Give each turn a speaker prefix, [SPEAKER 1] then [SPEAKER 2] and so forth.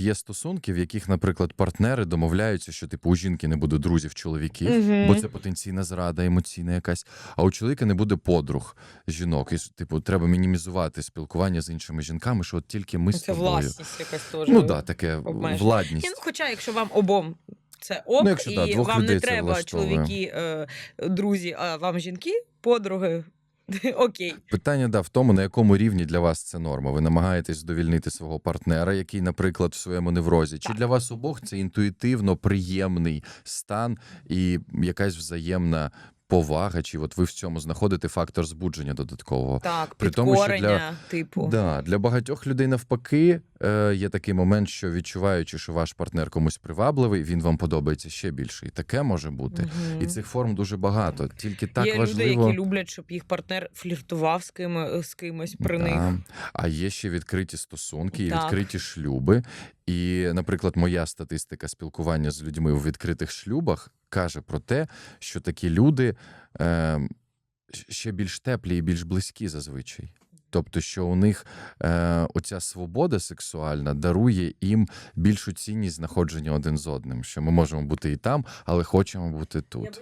[SPEAKER 1] Є стосунки, в яких, наприклад, партнери домовляються, що типу у жінки не буде друзів чоловіків,
[SPEAKER 2] Мгм.
[SPEAKER 1] бо це потенційна зрада, емоційна якась. А у чоловіка не буде подруг жінок. І типу, треба мінімізувати спілкування з іншими жінками, що от тільки ми з
[SPEAKER 2] Це
[SPEAKER 1] тобою.
[SPEAKER 2] власність якась теж.
[SPEAKER 1] Ну да, таке
[SPEAKER 2] обмеження.
[SPEAKER 1] владність.
[SPEAKER 2] Ні, ну, хоча, якщо вам обом це ок,
[SPEAKER 1] Ну, якщо, да,
[SPEAKER 2] і
[SPEAKER 1] двох
[SPEAKER 2] вам не треба чоловіки, е, друзі, а вам жінки, подруги. Окей.
[SPEAKER 1] Питання да в тому, на якому рівні для вас це норма. Ви намагаєтесь задовільнити свого партнера, який, наприклад, в своєму неврозі. Чи для вас обох це інтуїтивно приємний стан і якась взаємна повага? Чи от ви в цьому знаходите фактор збудження додаткового?
[SPEAKER 2] Так,
[SPEAKER 1] При тому, що для-
[SPEAKER 2] типу.
[SPEAKER 1] Да, для багатьох людей навпаки е, є такий момент, що відчуваючи, що ваш партнер комусь привабливий, він вам подобається ще більше. І таке може бути.
[SPEAKER 2] Мгм.
[SPEAKER 1] І цих форм дуже багато. Тільки так
[SPEAKER 2] Є
[SPEAKER 1] важливо.
[SPEAKER 2] люди, які люблять, щоб їх партнер фліртував з ким, з кимось при них.
[SPEAKER 1] А є ще відкриті стосунки і відкриті шлюби. І, наприклад, моя статистика спілкування з людьми у відкритих шлюбах каже про те, що такі люди е, ще більш теплі і більш близькі зазвичай. Тобто, що у них е, оця свобода сексуальна дарує їм більшу цінність знаходження один з одним, що ми можемо бути і там, але хочемо бути тут.